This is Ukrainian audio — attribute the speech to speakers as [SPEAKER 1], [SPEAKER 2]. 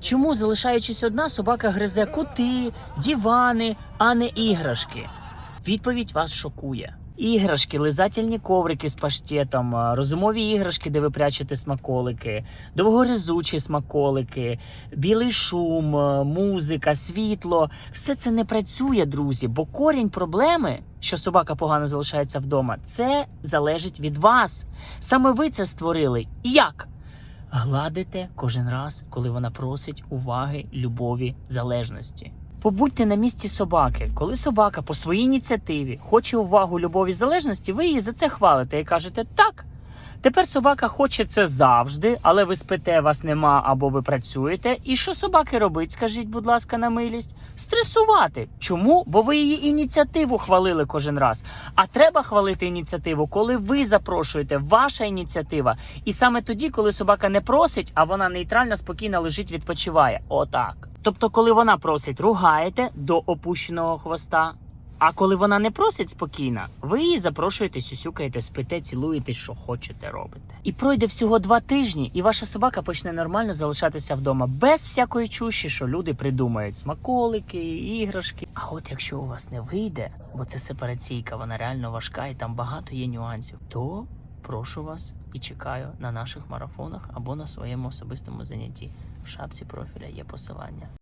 [SPEAKER 1] Чому, залишаючись одна, собака гризе кути, дивани, а не іграшки? Відповідь вас шокує. Іграшки, лизательні коврики з паштетом, розумові іграшки, де ви прячете смаколики, довгорезучі смаколики, білий шум, музика, світло все це не працює, друзі, бо корінь проблеми, що собака погано залишається вдома, це залежить від вас. Саме ви це створили. Як? Гладите кожен раз, коли вона просить уваги, любові, залежності. Побудьте на місці собаки. Коли собака по своїй ініціативі хоче увагу, любові, залежності, ви її за це хвалите і кажете так. Тепер собака хоче це завжди, але ви спите, вас нема або ви працюєте. І що собаки робить, скажіть, будь ласка, на милість? Стресувати. Чому? Бо ви її ініціативу хвалили кожен раз. А треба хвалити ініціативу, коли ви запрошуєте, ваша ініціатива. І саме тоді, коли собака не просить, а вона нейтрально, спокійно лежить, відпочиває. Отак. Тобто, коли вона просить, ругаєте до опущеного хвоста. А коли вона не просить спокійно, ви її запрошуєте, сюсюкаєте, спите, цілуєте, що хочете робите. І пройде всього два тижні, і ваша собака почне нормально залишатися вдома без всякої чуші, що люди придумають смаколики, іграшки. А от якщо у вас не вийде, бо це сепараційка, вона реально важка і там багато є нюансів, то прошу вас і чекаю на наших марафонах або на своєму особистому занятті. В шапці профіля є посилання.